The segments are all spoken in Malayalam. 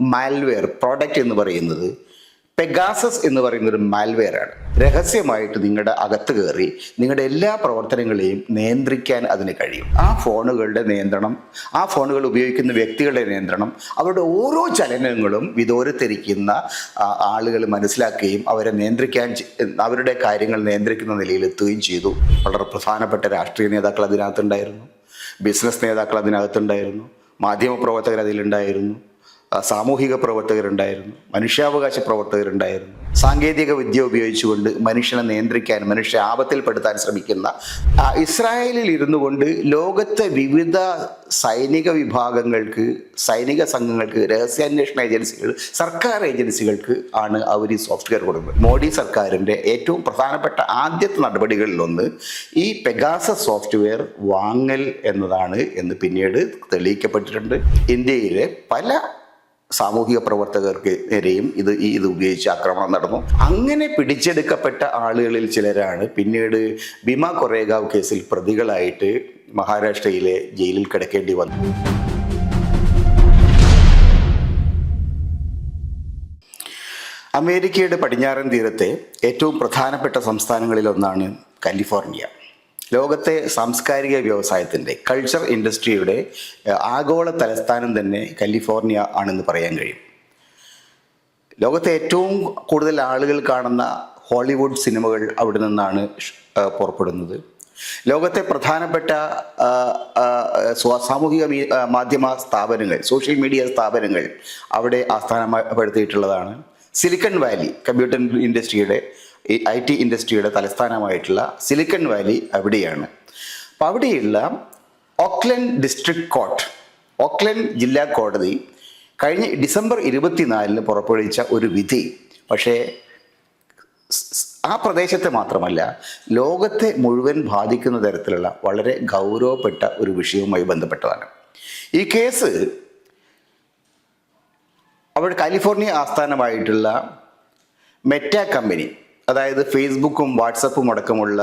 മാൽവെയർ പ്രോഡക്റ്റ് എന്ന് പറയുന്നത് പെഗാസസ് എന്ന് പറയുന്ന ഒരു മാൽവെയർ ആണ്. രഹസ്യമായിട്ട് നിങ്ങളുടെ അകത്ത് കയറി നിങ്ങളുടെ എല്ലാ പ്രവർത്തനങ്ങളെയും നിയന്ത്രിക്കാൻ അതിന് കഴിയും. ആ ഫോണുകളുടെ നിയന്ത്രണം ആ ഫോണുകൾ ഉപയോഗിക്കുന്ന വ്യക്തികളുടെ നിയന്ത്രണം അവരുടെ ഓരോ ചലനങ്ങളും വിദൂരത്തിരിക്കുന്ന ആളുകൾ മനസ്സിലാക്കുകയും അവരെ നിയന്ത്രിക്കാൻ അവരുടെ കാര്യങ്ങൾ നിയന്ത്രിക്കുന്ന നിലയിലെത്തുകയും ചെയ്തു. വളരെ പ്രധാനപ്പെട്ട രാഷ്ട്രീയ നേതാക്കൾ അതിനകത്തുണ്ടായിരുന്നു. ബിസിനസ് നേതാക്കൾ അതിനകത്തുണ്ടായിരുന്നു. മാധ്യമപ്രവർത്തകർ അതിലുണ്ടായിരുന്നു. സാമൂഹിക പ്രവർത്തകരുണ്ടായിരുന്നു മനുഷ്യാവകാശ പ്രവർത്തകരുണ്ടായിരുന്നു. സാങ്കേതിക വിദ്യ ഉപയോഗിച്ചുകൊണ്ട് മനുഷ്യനെ നിയന്ത്രിക്കാൻ മനുഷ്യ ആപത്തിൽപ്പെടുത്താൻ ശ്രമിക്കുന്ന ഇസ്രായേലിൽ ഇരുന്നു കൊണ്ട് ലോകത്തെ വിവിധ സൈനിക വിഭാഗങ്ങൾക്ക് സൈനിക സംഘങ്ങൾക്ക് രഹസ്യാന്വേഷണ ഏജൻസികൾ സർക്കാർ ഏജൻസികൾക്ക് ആണ് അവർ ഈ സോഫ്റ്റ്വെയർ കൊടുക്കുന്നത്. മോഡി സർക്കാരിന്റെ ഏറ്റവും പ്രധാനപ്പെട്ട ആദ്യത്തെ നടപടികളിലൊന്ന് ഈ പെഗാസ സോഫ്റ്റ്വെയർ വാങ്ങൽ എന്നതാണ് എന്ന് പിന്നീട് തെളിയിക്കപ്പെട്ടിട്ടുണ്ട്. ഇന്ത്യയിലെ പല സാമൂഹിക പ്രവർത്തകർക്ക് നേരെയും ഇത് ഈ ഇത് ഉപയോഗിച്ച് ആക്രമണം നടന്നു. അങ്ങനെ പിടിച്ചെടുക്കപ്പെട്ട ആളുകളിൽ ചിലരാണ്. പിന്നീട് ഭീമ കൊറേഗാവ് കേസിൽ പ്രതികളായിട്ട് മഹാരാഷ്ട്രയിലെ ജയിലിൽ കിടക്കേണ്ടി വന്നു. അമേരിക്കയുടെ പടിഞ്ഞാറൻ തീരത്തെ ഏറ്റവും പ്രധാനപ്പെട്ട സംസ്ഥാനങ്ങളിലൊന്നാണ് കാലിഫോർണിയ. ലോകത്തെ സാംസ്കാരിക വ്യവസായത്തിന്റെ കൾച്ചർ ഇൻഡസ്ട്രിയുടെ ആഗോള തലസ്ഥാനം തന്നെ കാലിഫോർണിയ ആണെന്ന് പറയാൻ കഴിയും. ലോകത്തെ ഏറ്റവും കൂടുതൽ ആളുകൾ കാണുന്ന ഹോളിവുഡ് സിനിമകൾ അവിടെ നിന്നാണ് പുറപ്പെടുന്നത്. ലോകത്തെ പ്രധാനപ്പെട്ട സാമൂഹിക മാധ്യമ സ്ഥാപനങ്ങൾ സോഷ്യൽ മീഡിയ സ്ഥാപനങ്ങൾ അവിടെ ആസ്ഥാനപ്പെടുത്തിയിട്ടുള്ളതാണ് സിലിക്കൺ വാലി കമ്പ്യൂട്ടർ ഇൻഡസ്ട്രിയുടെ ഐ ടി ഇൻഡസ്ട്രിയുടെ തലസ്ഥാനമായിട്ടുള്ള സിലിക്കൺ വാലി അവിടെയാണ്. അപ്പോൾ അവിടെയുള്ള ഓക്ലൻഡ് ഡിസ്ട്രിക്ട് കോർട്ട് ഓക്ലൻഡ് ജില്ലാ കോടതി കഴിഞ്ഞ ഡിസംബർ ഇരുപത്തിനാലിന് പുറപ്പെടുവിച്ച ഒരു വിധി. പക്ഷേ ആ പ്രദേശത്തെ മാത്രമല്ല ലോകത്തെ മുഴുവൻ ബാധിക്കുന്ന തരത്തിലുള്ള വളരെ ഗൗരവപ്പെട്ട ഒരു വിഷയവുമായി ബന്ധപ്പെട്ടതാണ്. ഈ കേസ് അവിടെ കാലിഫോർണിയ ആസ്ഥാനമായിട്ടുള്ള മെറ്റ കമ്പനി അതായത് ഫേസ്ബുക്കും വാട്സപ്പും അടക്കമുള്ള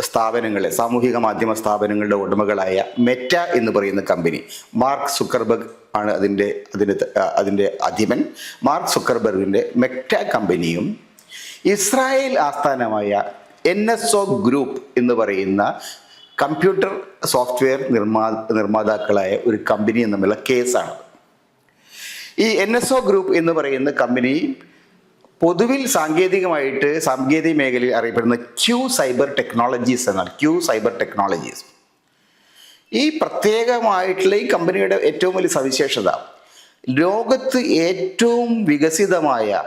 സ്ഥാപനങ്ങളെ സാമൂഹിക മാധ്യമ സ്ഥാപനങ്ങളുടെ ഉടമകളായ മെറ്റ എന്ന് പറയുന്ന കമ്പനി. മാർക്ക് സുക്കർബർഗ് ആണ് അതിന്റെ അതിന്റെ അതിന്റെ അധിപൻ. മാർക്ക് സുക്കർബർഗിന്റെ മെറ്റ കമ്പനിയും ഇസ്രായേൽ ആസ്ഥാനമായ എൻ എസ് ഒ ഗ്രൂപ്പ് എന്ന് പറയുന്ന കമ്പ്യൂട്ടർ സോഫ്റ്റ്വെയർ നിർമ്മാ നിർമ്മാതാക്കളായ ഒരു കമ്പനിയും തമ്മിലുള്ള കേസാണ് ഈ എൻ എസ് ഒ ഗ്രൂപ്പ് എന്ന് പറയുന്ന കമ്പനി പൊതുവിൽ സാങ്കേതികമായിട്ട് സാങ്കേതിക മേഖലയിൽ അറിയപ്പെടുന്ന ക്യൂ സൈബർ ടെക്നോളജീസ് എന്നാണ്. ക്യൂ സൈബർ ടെക്നോളജീസ് ഈ പ്രത്യേകമായിട്ടുള്ള ഈ കമ്പനിയുടെ ഏറ്റവും വലിയ സവിശേഷത ലോകത്ത് ഏറ്റവും വികസിതമായ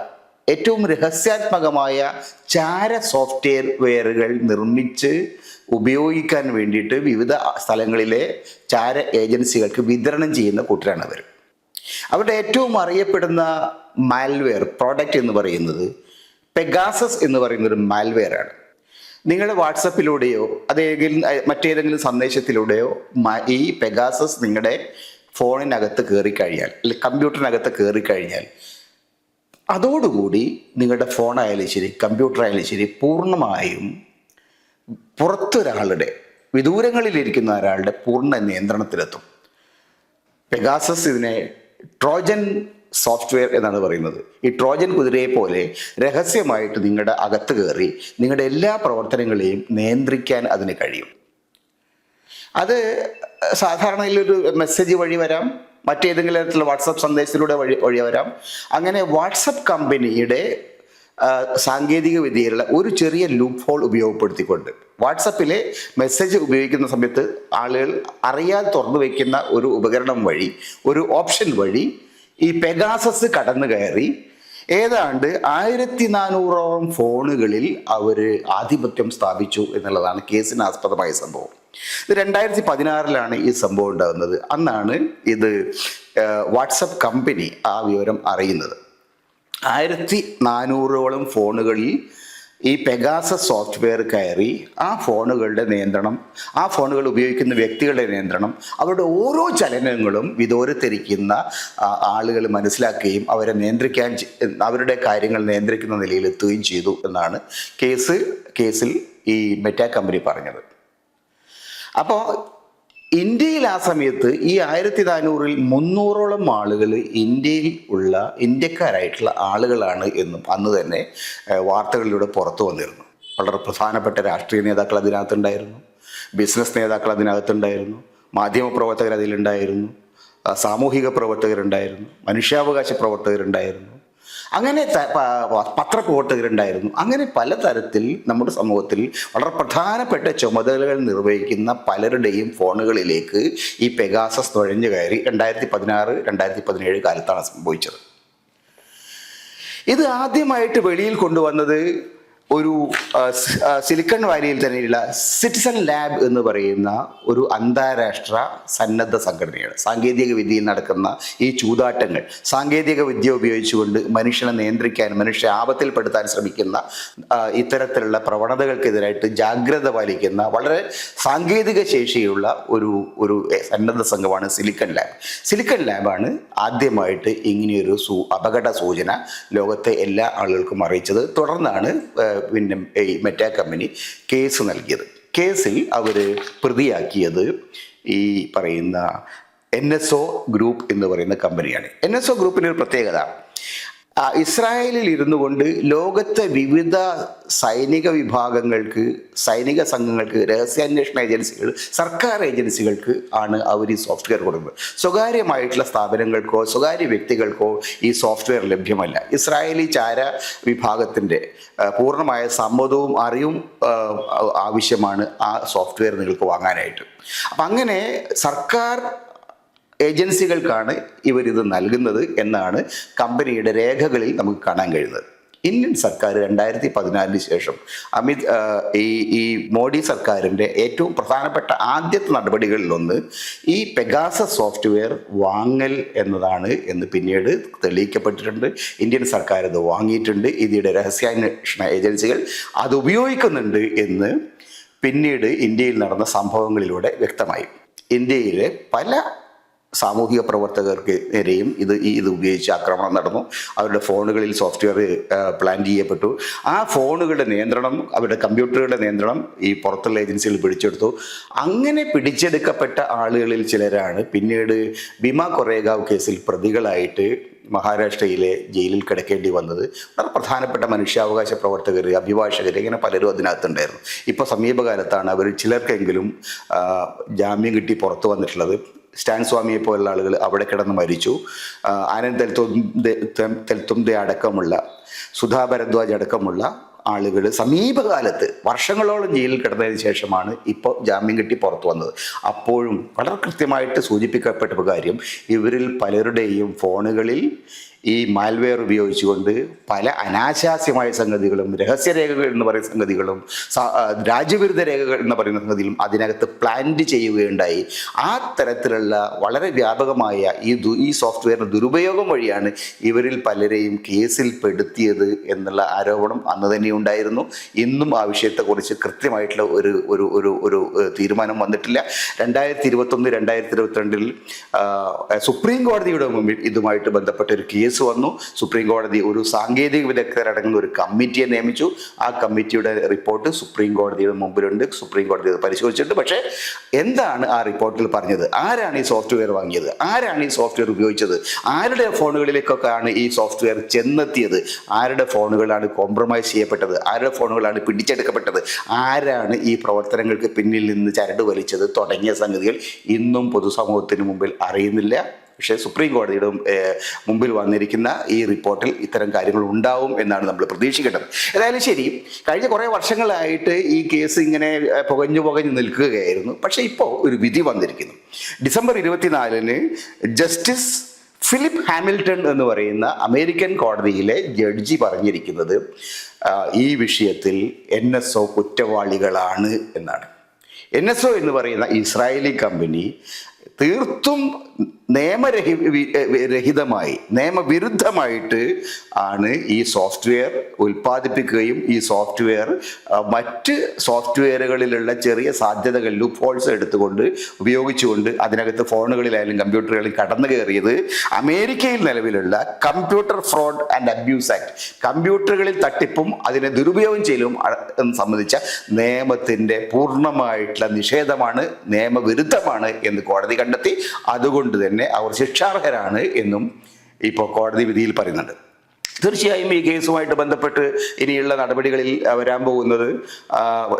ഏറ്റവും രഹസ്യാത്മകമായ ചാര സോഫ്റ്റ്വെയർ വെയറുകൾ നിർമ്മിച്ച് ഉപയോഗിക്കാൻ വേണ്ടിയിട്ട് വിവിധ സ്ഥലങ്ങളിലെ ചാര ഏജൻസികൾക്ക് വിതരണം ചെയ്യുന്ന കൂട്ടരാണ് അവർ അവരുടെ ഏറ്റവും അറിയപ്പെടുന്ന മാൽവെയർ പ്രോഡക്റ്റ് എന്ന് പറയുന്നത് പെഗാസസ് എന്ന് പറയുന്ന ഒരു മാൽവെയർ ആണ്. നിങ്ങളുടെ വാട്സപ്പിലൂടെയോ അതേതെങ്കിലും മറ്റേതെങ്കിലും സന്ദേശത്തിലൂടെയോ ഈ പെഗാസസ് നിങ്ങളുടെ ഫോണിനകത്ത് കയറി കഴിഞ്ഞാൽ കമ്പ്യൂട്ടറിനകത്ത് കയറി കഴിഞ്ഞാൽ അതോടുകൂടി നിങ്ങളുടെ ഫോണായാലും ശരി കമ്പ്യൂട്ടർ ആയാലും ശരി പൂർണമായും പുറത്തൊരാളുടെ വിദൂരങ്ങളിലിരിക്കുന്ന ഒരാളുടെ പൂർണ നിയന്ത്രണത്തിലെത്തും. പെഗാസസ് ഇതിനെ ട്രോജൻ സോഫ്റ്റ്വെയർ എന്നാണ് പറയുന്നത്. ഈ ട്രോജൻ കുതിരയെ പോലെ രഹസ്യമായിട്ട് നിങ്ങളുടെ അകത്ത് കയറി നിങ്ങളുടെ എല്ലാ പ്രവർത്തനങ്ങളെയും നിയന്ത്രിക്കാൻ അതിന് കഴിയും. അത് സാധാരണയിൽ ഒരു മെസ്സേജ് വഴി വരാം. മറ്റേതെങ്കിലും തരത്തിലുള്ള വാട്സപ്പ് സന്ദേശത്തിലൂടെ വഴി വഴി വരാം. അങ്ങനെ വാട്സപ്പ് കമ്പനിയുടെ സാങ്കേതിക വിദ്യയിലുള്ള ഒരു ചെറിയ ലൂപ്പ് ഹോൾ ഉപയോഗപ്പെടുത്തിക്കൊണ്ട് വാട്സപ്പിലെ മെസ്സേജ് ഉപയോഗിക്കുന്ന സമയത്ത് ആളുകൾ അറിയാതെ തുറന്നു വയ്ക്കുന്ന ഒരു ഉപകരണം വഴി ഒരു ഓപ്ഷൻ വഴി ഈ പെഗാസസ് കടന്നു കയറി. ഏതാണ്ട് ആയിരത്തി നാനൂറോളം ഫോണുകളിൽ അവർ ആധിപത്യം സ്ഥാപിച്ചു എന്നുള്ളതാണ് കേസിന് ആസ്പദമായ സംഭവം. ഇത് രണ്ടായിരത്തി പതിനാറിലാണ് ഈ സംഭവം ഉണ്ടാകുന്നത്. അന്നാണ് ഇത് വാട്സപ്പ് കമ്പനി ആ വിവരം അറിയുന്നത്. ആയിരത്തി നാനൂറോളം ഫോണുകളിൽ ഈ പെഗാസ സോഫ്റ്റ്വെയർ കയറി ആ ഫോണുകളുടെ നിയന്ത്രണം ആ ഫോണുകൾ ഉപയോഗിക്കുന്ന വ്യക്തികളുടെ നിയന്ത്രണം അവരുടെ ഓരോ ചലനങ്ങളും വിദൂരത്തിരിക്കുന്ന ആളുകൾ മനസ്സിലാക്കുകയും അവരെ നിയന്ത്രിക്കാൻ അവരുടെ കാര്യങ്ങൾ നിയന്ത്രിക്കുന്ന നിലയിലെത്തുകയും ചെയ്തു എന്നാണ് കേസ് കേസിൽ ഈ മെറ്റാ കമ്പനി പറഞ്ഞത്. അപ്പോൾ ഇന്ത്യയിൽ ആ സമയത്ത് ഈ ആയിരത്തി നാനൂറിൽ മുന്നൂറോളം ആളുകൾ ഇന്ത്യയിൽ ഉള്ള ഇന്ത്യക്കാരായിട്ടുള്ള ആളുകളാണ് എന്നും അന്ന് തന്നെ വാർത്തകളിലൂടെ പുറത്തു വന്നിരുന്നു. വളരെ പ്രധാനപ്പെട്ട രാഷ്ട്രീയ നേതാക്കൾ അതിനകത്തുണ്ടായിരുന്നു. ബിസിനസ് നേതാക്കൾ അതിനകത്തുണ്ടായിരുന്നു. മാധ്യമപ്രവർത്തകർ അതിലുണ്ടായിരുന്നു. സാമൂഹിക പ്രവർത്തകരുണ്ടായിരുന്നു. മനുഷ്യാവകാശ പ്രവർത്തകരുണ്ടായിരുന്നു. അങ്ങനെ പത്രപ്രവർത്തകരുണ്ടായിരുന്നു. അങ്ങനെ പലതരത്തിൽ നമ്മുടെ സമൂഹത്തിൽ വളരെ പ്രധാനപ്പെട്ട ചുമതലകൾ നിർവഹിക്കുന്ന പലരുടെയും ഫോണുകളിലേക്ക് ഈ പെഗാസസ് നുഴഞ്ഞു കയറി രണ്ടായിരത്തി പതിനാറ് രണ്ടായിരത്തി പതിനേഴ് കാലത്താണ് സംഭവിച്ചത്. ഇത് ആദ്യമായിട്ട് വെളിയിൽ കൊണ്ടുവന്നത് ഒരു സിലിക്കൺ വാലിയിൽ തന്നെയുള്ള സിറ്റിസൺ ലാബ് എന്ന് പറയുന്ന ഒരു അന്താരാഷ്ട്ര സന്നദ്ധ സംഘടനയാണ്. സാങ്കേതിക വിദ്യയിൽ നടക്കുന്ന ഈ ചൂതാട്ടങ്ങൾ സാങ്കേതിക വിദ്യ ഉപയോഗിച്ചുകൊണ്ട് മനുഷ്യനെ നിയന്ത്രിക്കാൻ മനുഷ്യ ആപത്തിൽപ്പെടുത്താൻ ശ്രമിക്കുന്ന ഇത്തരത്തിലുള്ള പ്രവണതകൾക്കെതിരായിട്ട് ജാഗ്രത പാലിക്കുന്ന വളരെ സാങ്കേതിക ശേഷിയുള്ള ഒരു ഒരു സന്നദ്ധ സംഘമാണ് സിലിക്കൺ ലാബ്. സിലിക്കൺ ലാബാണ് ആദ്യമായിട്ട് ഇങ്ങനെയൊരു സൂ അപകട സൂചന ലോകത്തെ എല്ലാ ആളുകൾക്കും അറിയിച്ചത്. തുടർന്നാണ് പിന്നെ ഈ മെറ്റാ കമ്പനി കേസ് നൽകിയത്. കേസിൽ അവർ പ്രതിയാക്കിയത് ഈ പറയുന്ന എൻ എസ് ഒ ഗ്രൂപ്പ് എന്ന് പറയുന്ന കമ്പനിയാണ് എൻ എസ് ഒ ഗ്രൂപ്പിന്റെ ഒരു പ്രത്യേകത. ഇസ്രായേലിൽ ഇരുന്നു കൊണ്ട് ലോകത്തെ വിവിധ സൈനിക വിഭാഗങ്ങൾക്ക് സൈനിക സംഘങ്ങൾക്ക് രഹസ്യാന്വേഷണ ഏജൻസികൾ സർക്കാർ ഏജൻസികൾക്ക് ആണ് അവർ ഈ സോഫ്റ്റ്വെയർ കൊടുക്കുന്നത്. സ്വകാര്യമായിട്ടുള്ള സ്ഥാപനങ്ങൾക്കോ സ്വകാര്യ വ്യക്തികൾക്കോ ഈ സോഫ്റ്റ്വെയർ ലഭ്യമല്ല. ഇസ്രായേലി ചാര വിഭാഗത്തിന്റെ പൂർണമായ സമ്മതവും അറിവും ആവശ്യമാണ് ആ സോഫ്റ്റ്വെയർ നിങ്ങൾക്ക് വാങ്ങാനായിട്ട്. അപ്പം അങ്ങനെ സർക്കാർ ഏജൻസികൾക്കാണ് ഇവരിത് നൽകുന്നത് എന്നാണ് കമ്പനിയുടെ രേഖകളിൽ നമുക്ക് കാണാൻ കഴിയുന്നത്. ഇന്ത്യൻ സർക്കാർ രണ്ടായിരത്തി പതിനാലിന് ശേഷം അമിത് ഈ ഈ മോഡി സർക്കാരിന്റെ ഏറ്റവും പ്രധാനപ്പെട്ട ആദ്യത്തെ നടപടികളിലൊന്ന് ഈ പെഗാസ സോഫ്റ്റ്വെയർ വാങ്ങൽ എന്നതാണ് എന്ന് പിന്നീട് തെളിയിക്കപ്പെട്ടിട്ടുണ്ട്. ഇന്ത്യൻ സർക്കാർ ഇത് വാങ്ങിയിട്ടുണ്ട്. ഇതിയുടെ രഹസ്യാന്വേഷണ ഏജൻസികൾ അത് ഉപയോഗിക്കുന്നുണ്ട് എന്ന് പിന്നീട് ഇന്ത്യയിൽ നടന്ന സംഭവങ്ങളിലൂടെ വ്യക്തമായി. ഇന്ത്യയിലെ പല സാമൂഹിക പ്രവർത്തകർക്ക് നേരെയും ഇത് ഈ ഇത് ഉപയോഗിച്ച് ആക്രമണം നടന്നു. അവരുടെ ഫോണുകളിൽ സോഫ്റ്റ്വെയർ പ്ലാൻ ചെയ്യപ്പെട്ടു. ആ ഫോണുകളുടെ നിയന്ത്രണം അവരുടെ കമ്പ്യൂട്ടറുകളുടെ നിയന്ത്രണം ഈ പുറത്തുള്ള ഏജൻസികൾ പിടിച്ചെടുത്തു. അങ്ങനെ പിടിച്ചെടുക്കപ്പെട്ട ആളുകളിൽ ചിലരാണ്. പിന്നീട് ഭീമ കൊറേഗാവ് കേസിൽ പ്രതികളായിട്ട് മഹാരാഷ്ട്രയിലെ ജയിലിൽ കിടക്കേണ്ടി വന്നത്. വളരെ പ്രധാനപ്പെട്ട മനുഷ്യാവകാശ പ്രവർത്തകർ അഭിഭാഷകർ ഇങ്ങനെ പലരും അതിനകത്തുണ്ടായിരുന്നു. ഇപ്പോൾ സമീപകാലത്താണ് അവർ ചിലർക്കെങ്കിലും ജാമ്യം കിട്ടി പുറത്തു വന്നിട്ടുള്ളത്. സ്റ്റാൻ സ്വാമിയെ പോലുള്ള ആളുകൾ അവിടെ കിടന്ന് മരിച്ചു. ആനന്ദ് തെൽത്തും തെൽത്തുംദെ അടക്കമുള്ള സുധാ ഭരദ്വാജ് അടക്കമുള്ള ആളുകൾ സമീപകാലത്ത് വർഷങ്ങളോളം ജയിലിൽ കിടന്നതിന് ശേഷമാണ് ഇപ്പോൾ ജാമ്യം കിട്ടി പുറത്തു വന്നത്. അപ്പോഴും വളരെ കൃത്യമായിട്ട് സൂചിപ്പിക്കപ്പെട്ട കാര്യം ഇവരിൽ പലരുടെയും ഫോണുകളിൽ ഈ മാൽവെയർ ഉപയോഗിച്ചുകൊണ്ട് പല അനാശാസ്യമായ സംഗതികളും രഹസ്യരേഖകൾ എന്ന് പറയുന്ന സംഗതികളും രാജ്യവിരുദ്ധ രേഖകൾ എന്ന് പറയുന്ന സംഗതികളും അതിനകത്ത് പ്ലാന്റ് ചെയ്യുകയുണ്ടായി. ആ തരത്തിലുള്ള വളരെ വ്യാപകമായ ഈ ദു ഈ സോഫ്റ്റ്വെയറിന് ദുരുപയോഗം വഴിയാണ് ഇവരിൽ പലരെയും കേസിൽ പെടുത്തിയത് എന്നുള്ള ആരോപണം അന്ന് തന്നെ ഉണ്ടായിരുന്നു. ഇന്നും ആ വിഷയത്തെക്കുറിച്ച് കൃത്യമായിട്ടുള്ള ഒരു ഒരു ഒരു ഒരു തീരുമാനം വന്നിട്ടില്ല. രണ്ടായിരത്തി ഇരുപത്തൊന്ന് രണ്ടായിരത്തി ഇരുപത്തിരണ്ടിൽ സുപ്രീം കോടതിയുടെ മുമ്പിൽ ഇതുമായിട്ട് ബന്ധപ്പെട്ട ഒരു കേസ് വന്നു. സുപ്രീം കോടതി ഒരു സാങ്കേതിക വിദഗ്ധരടങ്ങുന്ന ഒരു കമ്മിറ്റിയെ നിയമിച്ചു. ആ കമ്മിറ്റിയുടെ റിപ്പോർട്ട് സുപ്രീം കോടതിയുടെ മുമ്പിലുണ്ട്. സുപ്രീം കോടതി പരിശോധിച്ചിട്ടുണ്ട്. പക്ഷേ എന്താണ് ആ റിപ്പോർട്ടിൽ പറഞ്ഞത്? ആരാണ് ഈ സോഫ്റ്റ്വെയർ വാങ്ങിയത്? ആരാണ് ഈ സോഫ്റ്റ്വെയർ ഉപയോഗിച്ചത്? ആരുടെ ഫോണുകളിലേക്കൊക്കെയാണ് ഈ സോഫ്റ്റ്വെയർ ചെന്നെത്തിയത്? ആരുടെ ഫോണുകളാണ് കോംപ്രമൈസ് ചെയ്യപ്പെട്ടത്? ആരുടെ ഫോണുകളാണ് പിടിച്ചെടുക്കപ്പെട്ടത്? ആരാണ് ഈ പ്രവർത്തനങ്ങൾക്ക് പിന്നിൽ നിന്ന് ചരട് വലിച്ചത്? തുടങ്ങിയ സംഗതികൾ ഇന്നും പൊതുസമൂഹത്തിന് മുമ്പിൽ അറിയുന്നില്ല. പക്ഷേ സുപ്രീം കോടതിയുടെ മുമ്പിൽ വന്നിരിക്കുന്ന ഈ റിപ്പോർട്ടിൽ ഇത്തരം കാര്യങ്ങൾ ഉണ്ടാവും എന്നാണ് നമ്മൾ പ്രതീക്ഷിക്കേണ്ടത്. ഏതായാലും ശരി കഴിഞ്ഞ കുറേ വർഷങ്ങളായിട്ട് ഈ കേസ് ഇങ്ങനെ പുകഞ്ഞു പുകഞ്ഞു നിൽക്കുകയായിരുന്നു. പക്ഷേ ഇപ്പോൾ ഒരു വിധി വന്നിരിക്കുന്നു. ഡിസംബർ ഇരുപത്തിനാലിന് ജസ്റ്റിസ് ഫിലിപ്പ് ഹാമിൽട്ടൺ എന്ന് പറയുന്ന അമേരിക്കൻ കോടതിയിലെ ജഡ്ജി പറഞ്ഞിരിക്കുന്നത് ഈ വിഷയത്തിൽ എൻ എസ് ഒ കുറ്റവാളികളാണ് എന്നാണ്. എൻ എസ് ഒ എന്ന് പറയുന്ന ഇസ്രായേലി കമ്പനി തീർത്തും നിയമരഹി രഹിതമായി നിയമവിരുദ്ധമായിട്ട് ആണ് ഈ സോഫ്റ്റ്വെയർ ഉൽപ്പാദിപ്പിക്കുകയും ഈ സോഫ്റ്റ്വെയർ മറ്റ് സോഫ്റ്റ്വെയറുകളിലുള്ള ചെറിയ സാധ്യതകൾ ലൂപ്പ് ഹോൾസ് എടുത്തുകൊണ്ട് ഉപയോഗിച്ചുകൊണ്ട് അതിനകത്ത് ഫോണുകളിലായാലും കമ്പ്യൂട്ടറുകളിൽ കടന്നു കയറിയത് അമേരിക്കയിൽ നിലവിലുള്ള computer fraud and abuse act കമ്പ്യൂട്ടറുകളിൽ തട്ടിപ്പും അതിനെ ദുരുപയോഗം ചെയ്യലും സംബന്ധിച്ച നിയമത്തിന്റെ പൂർണമായിട്ടുള്ള നിഷേധമാണ് നിയമവിരുദ്ധമാണ് എന്ന് കോടതി കണ്ടെത്തി. അതുകൊണ്ട് തന്നെ അവർ ശിക്ഷാർഹരാണ് എന്നും ഇപ്പോൾ കോടതി വിധിയിൽ പറയുന്നുണ്ട്. തീർച്ചയായും ഈ കേസുമായിട്ട് ബന്ധപ്പെട്ട് ഇനിയുള്ള നടപടികളിൽ വരാൻ പോകുന്നത്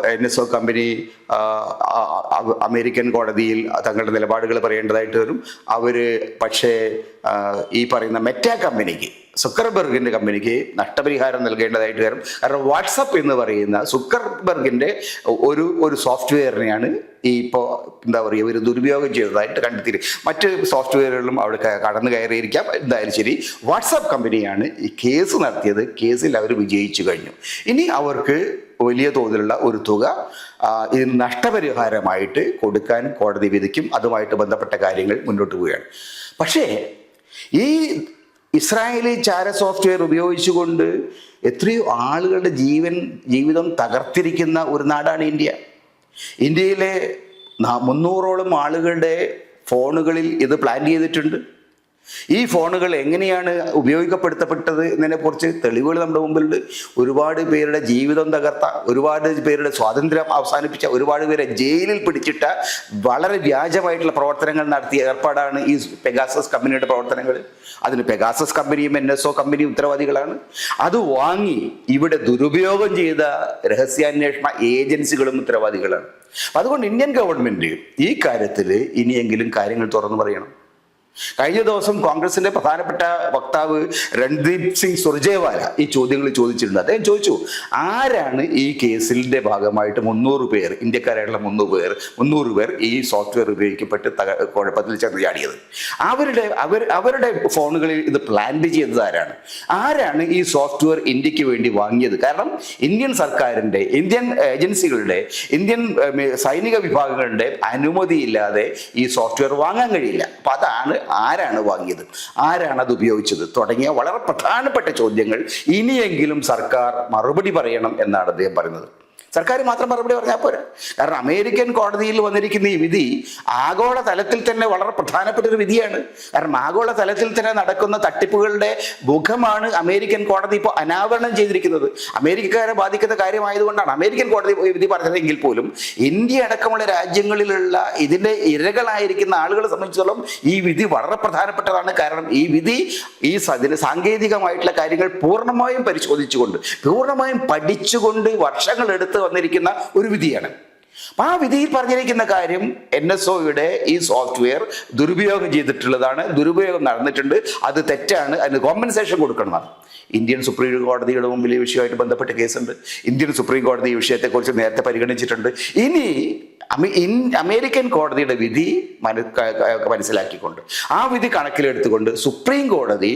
N S O company American കോടതിയിൽ തങ്ങളുടെ നിലപാടുകൾ പറയേണ്ടതായിട്ട് വരും. അവർ പക്ഷേ ഈ പറയുന്ന മെറ്റ കമ്പനിക്ക് സുക്കർബർഗിന്റെ കമ്പനിക്ക് നഷ്ടപരിഹാരം നൽകേണ്ടതായിട്ട് വരും. കാരണം വാട്സപ്പ് എന്ന് പറയുന്ന സുക്കർബർഗിന്റെ ഒരു ഒരു സോഫ്റ്റ്വെയറിനെയാണ് ഈ ഇപ്പോൾ എന്താ പറയുക ഒരു ദുരുപയോഗം ചെയ്തതായിട്ട് കണ്ടെത്തി മറ്റ് സോഫ്റ്റ്വെയറുകളും അവിടെ കടന്നു കയറിയിരിക്കാം. എന്തായാലും ശരി വാട്സാപ്പ് കമ്പനിയാണ് ഈ കേസ് നടത്തിയത്. കേസിൽ അവർ വിജയിച്ചു കഴിഞ്ഞു. ഇനി അവർക്ക് വലിയ തോതിലുള്ള ഒരു തുക ഇതിന് നഷ്ടപരിഹാരമായിട്ട് കൊടുക്കാൻ കോടതി വിധിക്കും. അതുമായിട്ട് ബന്ധപ്പെട്ട കാര്യങ്ങൾ മുന്നോട്ട് പോവുകയാണ്. പക്ഷേ ഈ ഇസ്രായേലി ചാര സോഫ്റ്റ്വെയർ ഉപയോഗിച്ചുകൊണ്ട് എത്രയോ ആളുകളുടെ ജീവൻ ജീവിതം തകർത്തിരിക്കുന്ന ഒരു നാടാണ് ഇന്ത്യ. ഇന്ത്യയിലെ മുന്നൂറോളം ആളുകളുടെ ഫോണുകളിൽ ഇത് പ്ലാൻ ചെയ്തിട്ടുണ്ട്. ഈ ഫോണുകൾ എങ്ങനെയാണ് ഉപയോഗപ്പെടുത്തപ്പെട്ടത് എന്നതിനെ കുറിച്ച് തെളിവുകൾ നമ്മുടെ മുമ്പിലുണ്ട്. ഒരുപാട് പേരുടെ ജീവിതം തകർത്ത ഒരുപാട് പേരുടെ സ്വാതന്ത്ര്യം അവസാനിപ്പിച്ച ഒരുപാട് പേരെ ജയിലിൽ പിടിച്ചിട്ട വളരെ വ്യാജമായിട്ടുള്ള പ്രവർത്തനങ്ങൾ നടത്തിയ ഏർപ്പാടാണ് ഈ പെഗാസസ് കമ്പനിയുടെ പ്രവർത്തനങ്ങൾ. അതിന് പെഗാസസ് കമ്പനിയും എൻ എസ് ഒ കമ്പനിയും ഉത്തരവാദികളാണ്. അത് വാങ്ങി ഇവിടെ ദുരുപയോഗം ചെയ്ത രഹസ്യാന്വേഷണ ഏജൻസികളും ഉത്തരവാദികളാണ്. അതുകൊണ്ട് ഇന്ത്യൻ ഗവൺമെന്റ് ഈ കാര്യത്തിൽ ഇനിയെങ്കിലും കാര്യങ്ങൾ തുറന്നു പറയണം. കഴിഞ്ഞ ദിവസം കോൺഗ്രസിന്റെ പ്രധാനപ്പെട്ട വക്താവ് രൺദീപ് സിംഗ് സുർജേവാല ഈ ചോദ്യങ്ങൾ ചോദിച്ചിട്ടുണ്ട്. അദ്ദേഹം ചോദിച്ചു ആരാണ് ഈ കേസിന്റെ ഭാഗമായിട്ട് മുന്നൂറ് പേർ ഇന്ത്യക്കാരായിട്ടുള്ള മുന്നൂറ് പേർ മുന്നൂറ് പേർ ഈ സോഫ്റ്റ്വെയർ ഉപയോഗിക്കപ്പെട്ട് കുഴപ്പത്തിൽ ചെന്ന് ചാടിയത് അവരുടെ അവർ അവരുടെ ഫോണുകളിൽ ഇത് പ്ലാന്റ് ചെയ്തത് ആരാണ്? ആരാണ് ഈ സോഫ്റ്റ്വെയർ ഇന്ത്യയ്ക്ക് വേണ്ടി വാങ്ങിയത്? കാരണം ഇന്ത്യൻ സർക്കാരിന്റെ ഇന്ത്യൻ ഏജൻസികളുടെ ഇന്ത്യൻ സൈനിക വിഭാഗങ്ങളുടെ അനുമതിയില്ലാതെ ഈ സോഫ്റ്റ്വെയർ വാങ്ങാൻ കഴിയില്ല. അപ്പൊ അതാണ് ആരാണ് വാങ്ങിയത്? ആരാണ് അത് ഉപയോഗിച്ചത്? തുടങ്ങിയ വളരെ പ്രധാനപ്പെട്ട ചോദ്യങ്ങൾ ഇനിയെങ്കിലും സർക്കാർ മറുപടി പറയണം എന്നാണ് അദ്ദേഹം പറയുന്നത്. സർക്കാർ മാത്രം മറുപടി പറഞ്ഞാൽ പോരാ. കാരണം അമേരിക്കൻ കോടതിയിൽ വന്നിരിക്കുന്ന ഈ വിധി ആഗോള തലത്തിൽ തന്നെ വളരെ പ്രധാനപ്പെട്ട ഒരു വിധിയാണ്. കാരണം ആഗോള തലത്തിൽ തന്നെ നടക്കുന്ന തട്ടിപ്പുകളുടെ മുഖമാണ് അമേരിക്കൻ കോടതി ഇപ്പോൾ അനാവരണം ചെയ്തിരിക്കുന്നത്. അമേരിക്കക്കാരെ ബാധിക്കുന്ന കാര്യമായതുകൊണ്ടാണ് അമേരിക്കൻ കോടതി ഈ വിധി പറഞ്ഞതെങ്കിൽ പോലും ഇന്ത്യ അടക്കമുള്ള രാജ്യങ്ങളിലുള്ള ഇതിന്റെ ഇരകളായിരിക്കുന്ന ആളുകളെ സംബന്ധിച്ചിടത്തോളം ഈ വിധി വളരെ പ്രധാനപ്പെട്ടതാണ്. കാരണം ഈ വിധി ഈ സാങ്കേതികമായിട്ടുള്ള കാര്യങ്ങൾ പൂർണമായും പരിശോധിച്ചുകൊണ്ട് പൂർണമായും പഠിച്ചുകൊണ്ട് വർഷങ്ങൾ എടുത്ത് വന്നിരിക്കുന്ന ഒരു വിധിയാണ്. ആ വിധിയിൽ പറഞ്ഞിരിക്കുന്ന കാര്യം എൻ എസ് ഒയുടെ ഈ സോഫ്റ്റ്വെയർ ദുരുപയോഗം ചെയ്തിട്ടുള്ളതാണ്. ദുരുപയോഗം നടന്നിട്ടുണ്ട്. അത് തെറ്റാണ്. അതിന് കോമ്പൻസേഷൻ കൊടുക്കണമെന്നാണ് ഇന്ത്യൻ സുപ്രീം കോടതിയുടെ മുമ്പിൽ ഈ വിഷയമായിട്ട് ബന്ധപ്പെട്ട കേസുണ്ട്. ഇന്ത്യൻ സുപ്രീം കോടതി ഈ വിഷയത്തെക്കുറിച്ച് നേരത്തെ പരിഗണിച്ചിട്ടുണ്ട്. ഇനി അമേരിക്കൻ കോടതിയുടെ വിധി മനസ്സിലാക്കിക്കൊണ്ട് ആ വിധി കണക്കിലെടുത്തുകൊണ്ട് സുപ്രീം കോടതി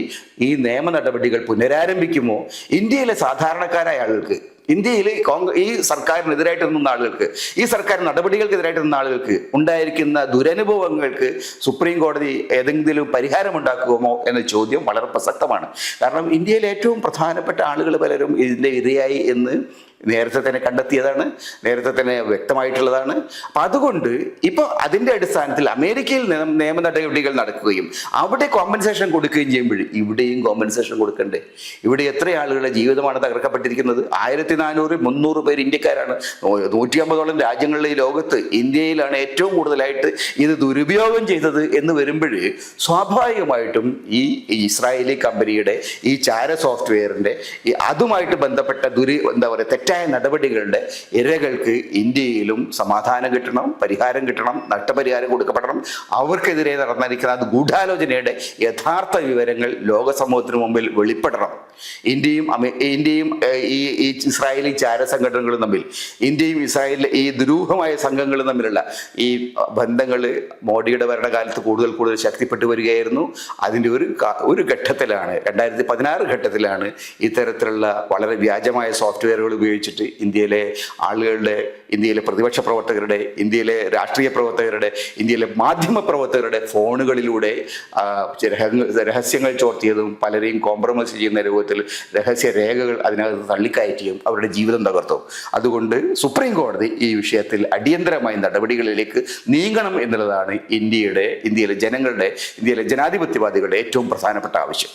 ഈ നിയമ നടപടികൾ പുനരാരംഭിക്കുമോ? ഇന്ത്യയിലെ സാധാരണക്കാരായ ആളുകൾക്ക് ഇന്ത്യയിൽ കോൺഗ്രസ് ഈ സർക്കാരിനെതിരായിട്ട് നിന്ന ആളുകൾക്ക് ഈ സർക്കാർ നടപടികൾക്കെതിരായിട്ട് നിന്ന ആളുകൾക്ക് ഉണ്ടായിരിക്കുന്ന ദുരനുഭവങ്ങൾക്ക് സുപ്രീം കോടതി ഏതെങ്കിലും പരിഹാരം ഉണ്ടാക്കുമോ എന്ന ചോദ്യം വളരെ പ്രസക്തമാണ്. കാരണം ഇന്ത്യയിലെ ഏറ്റവും പ്രധാനപ്പെട്ട ആളുകൾ പലരും ഇതിന്റെ ഇരയായി എന്ന് നേരത്തെ തന്നെ കണ്ടെത്തിയതാണ് നേരത്തെ തന്നെ വ്യക്തമായിട്ടുള്ളതാണ്. അപ്പം അതുകൊണ്ട് ഇപ്പോൾ അതിന്റെ അടിസ്ഥാനത്തിൽ അമേരിക്കയിൽ നിയമ നടപടികൾ നടക്കുകയും അവിടെ കോമ്പൻസേഷൻ കൊടുക്കുകയും ചെയ്യുമ്പോൾ ഇവിടെയും കോമ്പൻസേഷൻ കൊടുക്കണ്ടേ? ഇവിടെ എത്ര ആളുകളുടെ ജീവിതമാണ് തകർക്കപ്പെട്ടിരിക്കുന്നത്? ആയിരത്തി നാനൂറ് മുന്നൂറ് പേര് ഇന്ത്യക്കാരാണ്. നൂറ്റി അമ്പതോളം രാജ്യങ്ങളിലെ ഈ ലോകത്ത് ഇന്ത്യയിലാണ് ഏറ്റവും കൂടുതലായിട്ട് ഇത് ദുരുപയോഗം ചെയ്തത് എന്ന് വരുമ്പോൾ സ്വാഭാവികമായിട്ടും ഈ ഇസ്രായേലി കമ്പനിയുടെ ഈ ചാര സോഫ്റ്റ്വെയറിന്റെ അതുമായിട്ട് ബന്ധപ്പെട്ട ദുരി എന്താ പറയുക തെറ്റായ നടപടികളുടെ ഇരകൾക്ക് ഇന്ത്യയിലും സമാധാനം കിട്ടണം പരിഹാരം കിട്ടണം നഷ്ടപരിഹാരം കൊടുക്കപ്പെടണം. അവർക്കെതിരെ നടന്നിരിക്കുന്ന ഗൂഢാലോചനയുടെ യഥാർത്ഥ വിവരങ്ങൾ ലോക സമൂഹത്തിന് മുമ്പിൽ വെളിപ്പെടണം. ഇന്ത്യയും ഇന്ത്യയും ഈ ഈ ഇസ്രായേലി ചാര സംഘടനകളും തമ്മിൽ ഇന്ത്യയും ഇസ്രായേലിലെ ഈ ദുരൂഹമായ സംഘങ്ങളും തമ്മിലുള്ള ഈ ബന്ധങ്ങൾ മോഡിയുടെ ഭരണകാലത്ത് കൂടുതൽ കൂടുതൽ ശക്തിപ്പെട്ടു വരികയായിരുന്നു. അതിന്റെ ഒരു ഒരു ഘട്ടത്തിലാണ് രണ്ടായിരത്തി പതിനാറ് ഘട്ടത്തിലാണ് ഇത്തരത്തിലുള്ള വളരെ വ്യാജമായ സോഫ്റ്റ്വെയറുകൾ ഉപയോഗിച്ചിട്ട് ഇന്ത്യയിലെ ആളുകളുടെ ഇന്ത്യയിലെ പ്രതിപക്ഷ പ്രവർത്തകരുടെ ഇന്ത്യയിലെ രാഷ്ട്രീയ പ്രവർത്തകരുടെ ഇന്ത്യയിലെ മാധ്യമ പ്രവർത്തകരുടെ ഫോണുകളിലൂടെ രഹസ്യങ്ങൾ ചോർത്തിയതും പലരെയും കോംപ്രമൈസ് ചെയ്യുന്ന രൂപത്തിൽ രഹസ്യ രേഖകൾ അതിനകത്ത് തള്ളിക്കയറ്റിയും അവരുടെ ജീവിതം തകർത്തും. അതുകൊണ്ട് സുപ്രീം കോടതി ഈ വിഷയത്തിൽ അടിയന്തരമായ നടപടികളിലേക്ക് നീങ്ങണം എന്നുള്ളതാണ് ഇന്ത്യയുടെ ഇന്ത്യയിലെ ജനങ്ങളുടെ ഇന്ത്യയിലെ ജനാധിപത്യവാദികളുടെ ഏറ്റവും പ്രധാനപ്പെട്ട ആവശ്യം.